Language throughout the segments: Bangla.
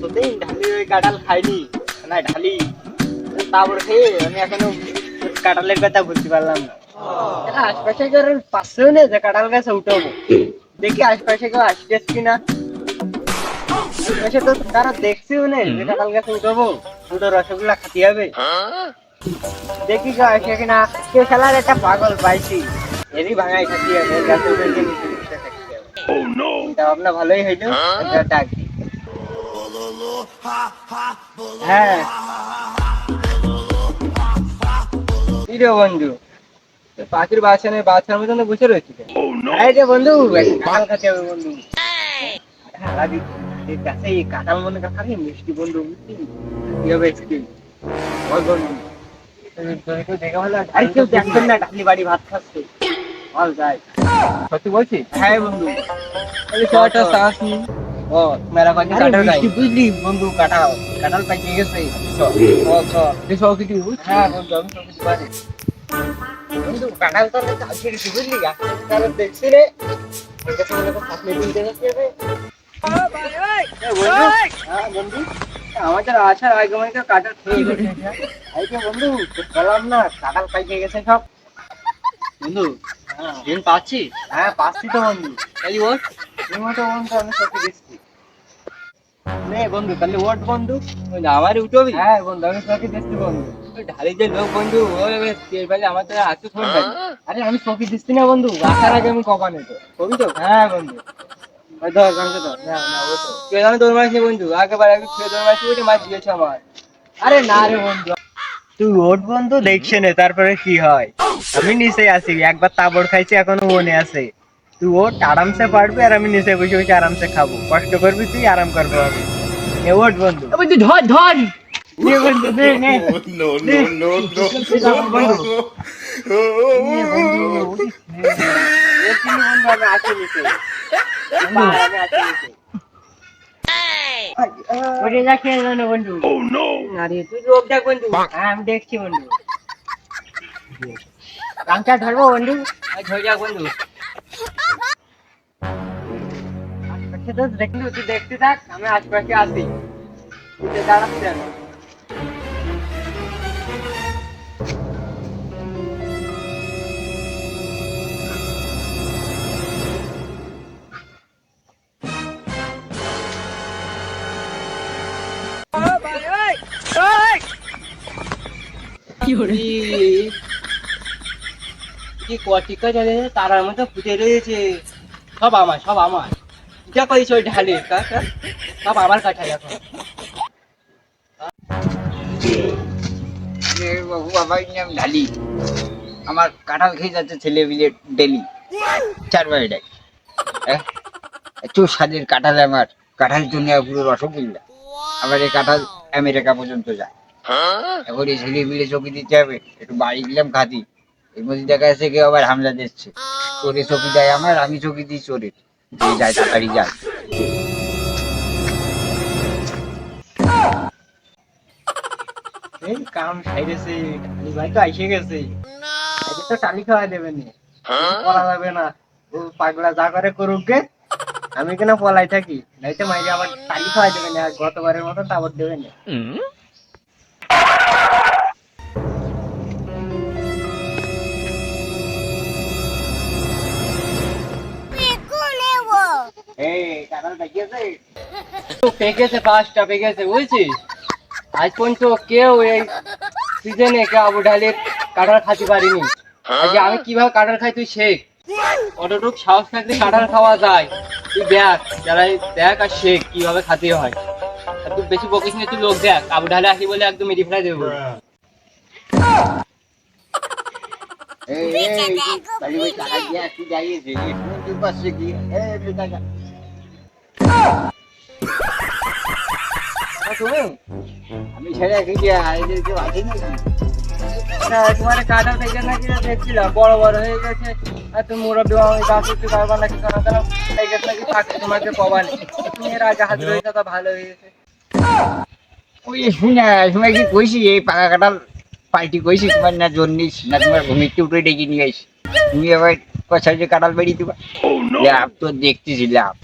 কতদিন ঢালি ওই কাঁঠাল খাইনি। না ঢালি। তারপর খেয়ে আমি এখনও কাঁঠালের কথা বুঝতে পারলাম না। আশপাশে কেউ পাশেও নেই যে কাঁঠাল গাছে উঠাবো দেখি আশপাশে কেউ আসছিস কিনা আশপাশে তো তারা দেখছেও নেই যে কাঁঠাল গাছে উঠাবো দুটো রসগোল্লা খাতে হবে। দেখি কেউ আসে কিনা কে খেলার একটা পাগল পাইছি। এরই ভাঙাই খাতি হবে গাছে উঠে নিচে চিন্তা ভাবনা ভালোই হইল। একটা ডাক। হ্যাঁ। বন্ধু? পাখির নেই বাচ্চার মতন বসে রয়েছে এই বন্ধু হবে বন্ধু। কাছে এই মনে কাছে মিষ্টি বন্ধু মিষ্টি কি হবে আজকে? বল বন্ধু। দেখা ভালো আর কেউ দেখছেন না ঢাকনি বাড়ি ভাত খাচ্ছে। বল যাই। সত্যি বলছিস? হ্যাঁ বন্ধু। তাহলে ছয়টা চাষ নি ও মেরা কাছে আরে কাঁঠাল বুঝলি? বন্ধু কাঁঠাল কাঁঠাল পাইকে গেছে ও সব কিছু হ্যাঁ বন্ধু আমি তো কিছু পারি। বন্ধু তো আমি কালকে বুঝলি কাঁঠাল দেখছি রে। এটা তো মনে করো আপনি দিন দেখে যাবে হ্যাঁ বন্ধু। আমাদের আসার আগে তো কাঁঠাল খেয়ে গেছে। এই বন্ধু তো বললাম না কাঁঠাল পাইকে গেছে সব। বন্ধু হ্যাঁ। দিন পাচ্ছি হ্যাঁ পাচ্ছি তো বন্ধু। তাই ওট তুমি তো বন্ধু আমি সত্যি দিচ্ছি নে বন্ধু তাহলে ওট বন্ধু। আমার উঠবি হ্যাঁ বন্ধু আমি তোকে দিচ্ছি বন্ধু। ঢালি যে লোক বন্ধু তেল পাইলে আমার তো আসতে ফোন আরে আমি চকি দিচ্ছি না বন্ধু আসার আগে আমি কপা নেই তো কবি তো? হ্যাঁ বন্ধু। ধর গামছা ধর। না না ও তো। তুই আমি তোর মাছ বন্ধু আগেবার আমি খেয়ে তোর মাছ ওইটা মাছ দিয়েছে আমার। আরে না রে বন্ধু। তুই ওট বন্ধু দেখছে নে তারপরে কি হয়। আমি নিচে আছি একবার তাবড় খাইছি এখনও মনে আছে। তুই ওট আরামসে পারবি আর আমি নিচে বসে বসে আরামসে খাব। কষ্ট করবি তুই আরাম করব আমি নে ওট বন্ধু। বন্ধু ধর ধর। নে বন্ধু নে নে। no, no, no, no. নে। বন্ধু। উঠিস নে। এর জন্য বন্ধু আমি আছি নিচে। পার আমি আছি নিচে। ওরে যা খেয়ে জানো বন্ধু। আরে তুই লোক দেখ বন্ধু। হ্যাঁ আমি দেখছি বন্ধু। গামছা ধরবো বন্ধু? আর ধরে যাক বন্ধু। দেখলি তুই দেখতে থাক আমি আশপাশে আছি। তুই দাঁড়াচ্ছি আমি কি কটিকা চলে তারার মতো ফুটে রয়েছে। সব আমার সব আমার। করিস ওই ঢালে কাকা সব আমার কাঠায় এখন বাবু আমার নাম ঢালি আমার কাঁঠাল খেয়ে যাচ্ছে ছেলে মিলে ডেলি চারবার ডাক একটু স্বাদের কাঁঠাল আমার কাঁঠাল জন্য পুরো রসগোল্লা আবার এই কাঁঠাল আমেরিকা পর্যন্ত যায় এখন এই ছেলে মিলে চকি দিতে হবে একটু বাড়ি গেলাম খাতি এর মধ্যে দেখা যাচ্ছে কেউ আবার হামলা দিচ্ছে চোরে চকি দেয় আমার আমি চকি দিই চোরের যে যায় তাড়াতাড়ি যায়। এই কাম সাইরেছে টালি ভাই তো আইসে গেছে। তো টালি খাওয়া দেবে নি। পলা যাবে না। ও পাগলা যা করে করুক গে। আমি কেন পলাই থাকি? নাইতে মাইরে আবার টালি খাওয়া দেবে না গতবারের মতো তাবর দেবে না। পেকেছে পাঁচটা পেকেছে বুঝছিস? আজ পর্যন্ত কেউ এই সিজনে আবু ঢালের কাঁঠাল খাতে পারিনি। আজকে আমি কীভাবে কাঁঠাল খাই তুই শেখ? অতটুক সাহস থাকলে কাঁঠাল খাওয়া যায়? তুই দেখ যারা দেখ আর শেখ কীভাবে খাতে হয়। আর তুই বেশি বকিস না তুই লোক দেখ আবু ঢালে আসি বলে একদম মেরি ফেলাই দেবো। এই এই বাড়ি ওই টাকা দিয়ে আসি যাইয়েছে তুই পাশে কি? এই টাকা তুমি আমি ছেড়ে রেখেছি আর এদের কেউ আছে নাকি না, তোমার কাটা থেকে নাকি দেখছিলাম বড় বড় হয়ে গেছে আর তুমি মুরব্বী আমি গাছ উঠতে পারবা নাকি কেন কেন এই গেছে নাকি থাকছে তোমাকে পাবা না তুমি এর আগে হাত রয়েছে তো ভালো হয়ে গেছে ওই শুনে সময় কি কইছি এই পাকা কাটাল পাল্টি কইছি তোমার না জোর নিস না তোমার ঘুমিতে উঠে ডেকে নিয়ে আইস তুমি আবার কথা যে কাটাল বেরিয়ে দিবা লাভ তো দেখতেছি লাভ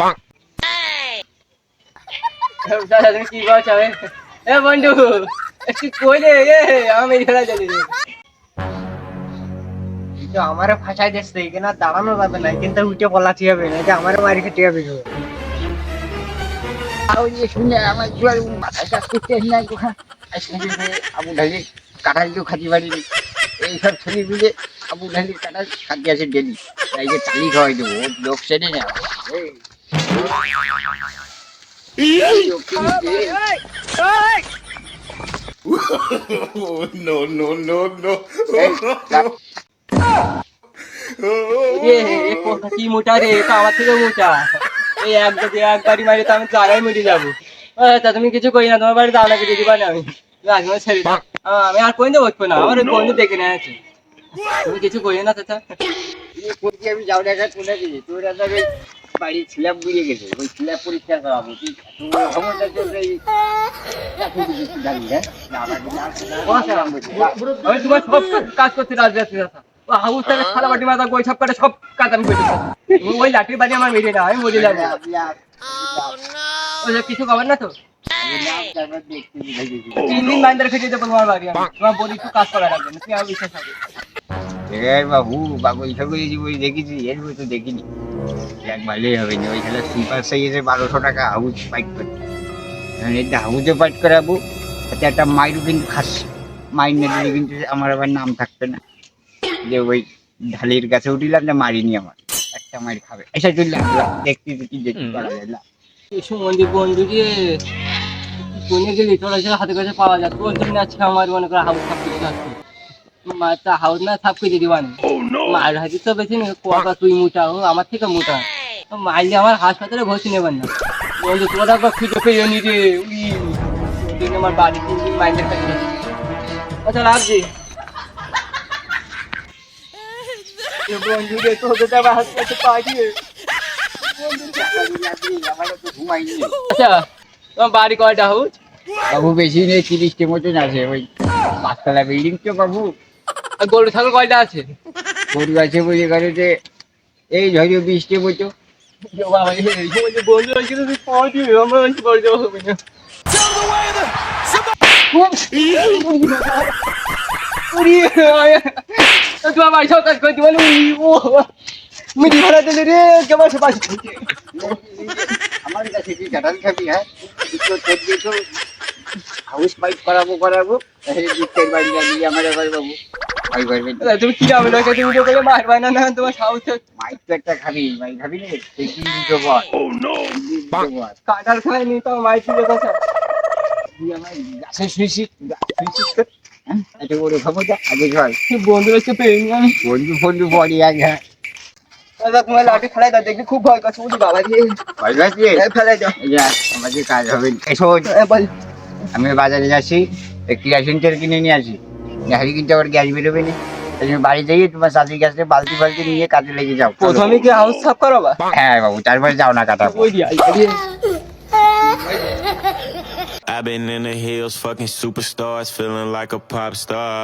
চলে আমারে ফাঁসাই দাঁড়ানো যাবে না কিন্তু উঠে হবে না আমারে মারি হবে খাতি পারিনি এইসব আবু ঢালি খাতি আছে ডেলি তাই যে টালি খাওয়াই দেবো লোক না no, no, no, no. এই, লাভ। এ এ কথা কি মোটা রে? আমার থেকে মোটা। এই এক যদি এক মারি তো আমি জায়গায় মরে যাব। তা তুমি কিছু কই না তোমার বাড়িতে আপনাকে দিয়ে দিবা না আমি। তুমি ছেড়ে দাও। আমি আর কোনদিন বসবো না আমার বন্ধু দেখে নিয়ে আছে। তুমি কিছু কই না চাচা। আমি যাও দেখা তোর একটা ওই বাড়ির বুঝে গেছে ওই পরীক্ষা করাবো। হ্যাঁ আমি তোমার সব কাজ করতে রাজি আছি হাউস থেকে খালা বাটি মাথা গই সব কাটে সব কাজ আমি করে ওই লাঠির বাড়ি আমার মেরে না আমি মরে যাব কিছু খবর না তো? তিন দিন বাইন্দা রেখে যেতে তোমার বাড়ি আমি। তোমার বলি একটু কাজ করা লাগবে তুমি আমার বিশ্বাস হবে এ বাবু বাবু এইসব করেছি দেখেছি এর তো দেখিনি। এক ভালোই হবে না। ওই খেলা সুপার সাইজে বারোশো টাকা হাউস ফাইট করতে এটা হাউসে ফাইট করাবো তাতে একটা মাইরও কিন্তু খাচ্ছে মাইর না দিলে কিন্তু আমার আবার নাম থাকবে না। যে ওই ঢালির কাছে উঠিলাম যে মারিনি আমার। একটা মাইর খাবে। এসে চললাম দেখতে দেখি দেখি করা যায় না মন্দির কোনে গেলি? তোরা হাতে কাছে পাওয়া জন্য আছে আমার মনে করে হাউস সাফ না সাফ করে দিবা না। মার হাতে তো বেশি নেই কোয়াটা তুই মোটা ও আমার থেকে মোটা। মাইলে আমার হাসপাতালে ভর্তি নেবেন না। বন্ধু একবার খুঁজে পেয়ে নি রে উই আমার বাড়ি মাইন্ডের কাছে আচ্ছা বন্ধু রে হাসপাতালে পাঠিয়ে আচ্ছা তোমার বাড়ি কয়টা হাউস বাবু বেশি নেই তিরিশটি মতন আছে ওই পাঁচতলা বিল্ডিং তো বাবু। আর গরু ছাগল কয়টা আছে? গরু আছে বলে করে যে এই ধরো বৃষ্টি তুই আমার কাছে কি কাটাল খাবি হ্যাঁ? হাউস পাইপ করাবো করাবো এই বাড়ি নিয়ে আমার বাবু। তুমি কি যাবে লোকে তুমি তো বলে মার বানা না তোমার সাহস মাইক তো একটা খাবি মাই খাবি কি ও নো কাটার খায়নি তো মাই ছিল কথা গাছে হ্যাঁ? বড় আগে বন্ধুরা সে পেয়ে আমি বন্ধু বন্ধু বলি আগে হ্যাঁ। দাদা তোমার লাঠি ফেলাই দাও দেখবি খুব ভয় করছে বুঝি বাবা দিয়ে। ভয় পাচ্ছিস? ফেলাই দাও। আমাদের কাজ হবে। না। এই শোন, বল। আমি বাজারে যাচ্ছি কেরাসিন তেল কিনে নিয়ে আসি। গাড়ি কিন্তু আবার গ্যাস বেরোবে না। বাড়ি যাই তোমার চাষির কাছে বালতি ফালতি নিয়ে কাজে লেগে যাও। প্রথমে কি হাউস সাফ করাবা? হ্যাঁ বাবু তারপরে যাও না কাটা I've been in the hills, fucking superstars, feeling like a pop star.